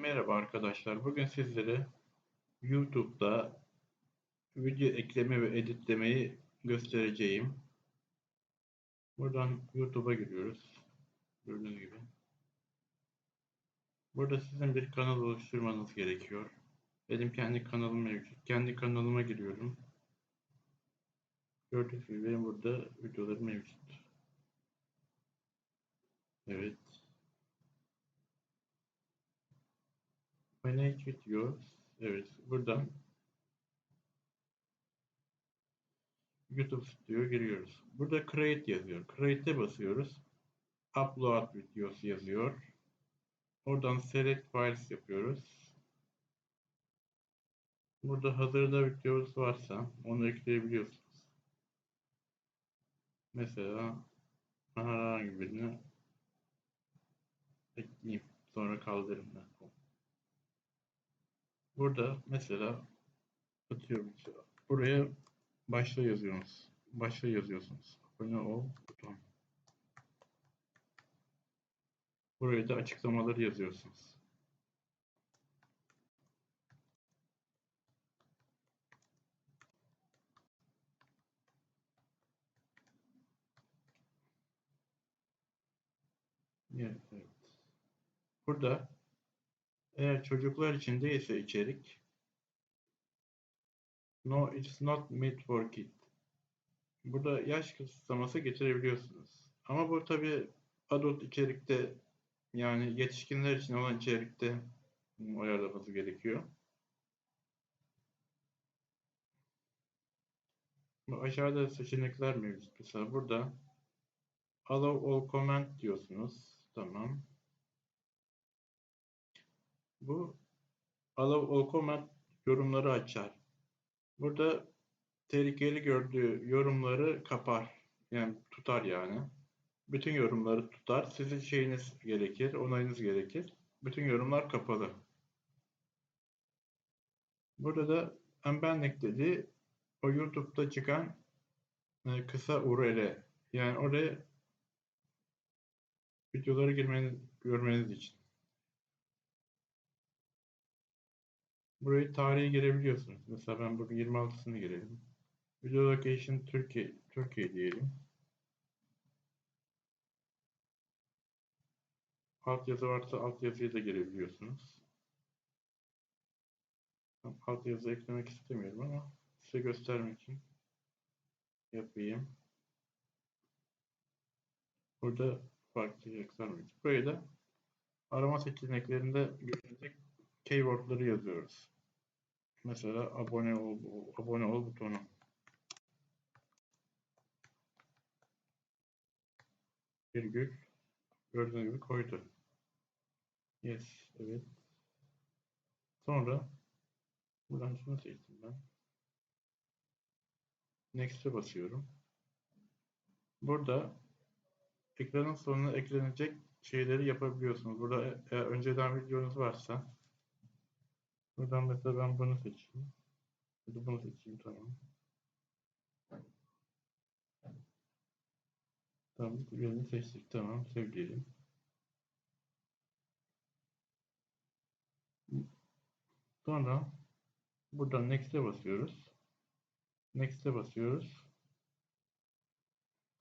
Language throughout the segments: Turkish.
Merhaba arkadaşlar. Bugün sizlere YouTube'da video ekleme ve editlemeyi göstereceğim. Buradan YouTube'a giriyoruz. Gördüğünüz gibi. Burada sizin bir kanal oluşturmanız gerekiyor. Benim kendi kanalım mevcut. Kendi kanalıma giriyorum. Gördüğünüz gibi benim burada videolarım mevcut. Evet. Manage videos. Evet. Buradan YouTube Studio giriyoruz. Burada create yazıyor. Create'e basıyoruz. Upload videos yazıyor. Oradan select files yapıyoruz. Burada hazırda videomuz varsa onu ekleyebiliyorsunuz. Mesela herhangi birini ekleyeyim. Sonra kaldırırım ben. Burada mesela atıyorum buraya başla yazıyorsunuz. Başla yazıyorsunuz. Abone ol buton. Buraya da açıklamaları yazıyorsunuz. Evet. Burada eğer çocuklar için değilse içerik No, it's not made for kids. Burada yaş kısıtlaması getirebiliyorsunuz. Ama bu tabi adult içerikte yani yetişkinler için olan içerikte ayarlaması gerekiyor. Aşağıda seçenekler mevcut. Mesela burada allow all comment diyorsunuz. Tamam. Bu allow all yorumları açar. Burada tehlikeli gördüğü yorumları kapar. Yani tutar yani. Bütün yorumları tutar. Sizin şeyiniz gerekir, onayınız gerekir. Bütün yorumlar kapalı. Burada da embedding dediği o YouTube'da çıkan e, kısa URL. Yani oraya videoları girmeniz, görmeniz için. Burayı tarihi girebiliyorsunuz. Mesela ben burada 26'sını girelim. Video location Türkiye, Türkiye diyelim. Alt yazı varsa alt yazıyı da girebiliyorsunuz. Alt yazı eklemek istemiyorum ama size göstermek için yapayım. Burada farklı yazılar mevcut. Buraya da arama seçeneklerinde görülecek keywordları yazıyoruz. Mesela abone ol, abone ol butonu. Virgül gördüğünüz gibi koydu. Yes, evet. Sonra buradan şunu seçtim ben. Next'e basıyorum. Burada ekranın sonuna eklenecek şeyleri yapabiliyorsunuz. Burada eğer önceden videonuz varsa Buradan mesela ben bunu seçeyim. Ya da bunu seçeyim tamam. Tamam birini seçtik tamam sevgilim. Sonra buradan next'e basıyoruz. Next'e basıyoruz.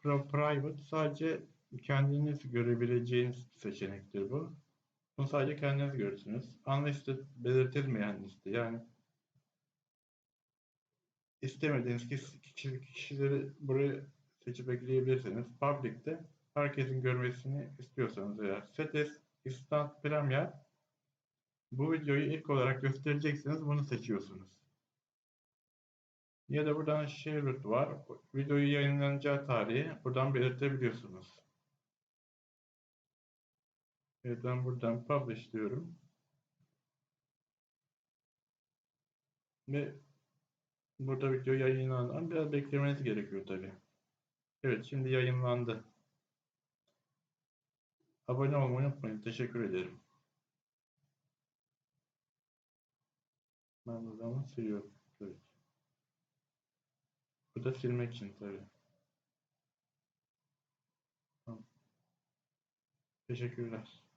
Private sadece kendiniz görebileceğiniz bir seçenektir bu. Bunu sadece kendiniz görürsünüz. Unlisted belirtilmeyen liste. Yani istemediğiniz kişi, kişileri buraya seçip ekleyebilirsiniz. Public'te herkesin görmesini istiyorsanız eğer. Setes Instant Premier bu videoyu ilk olarak göstereceksiniz. Bunu seçiyorsunuz. Ya da buradan share var. Videoyu yayınlanacağı tarihi buradan belirtebiliyorsunuz. Ben buradan publish diyorum. Ve burada video yayınlanan biraz beklemeniz gerekiyor tabi. Evet şimdi yayınlandı. Abone olmayı unutmayın. Teşekkür ederim. Ben buradan siliyorum. Evet. Bu da silmek için tabi. Tamam. Teşekkürler.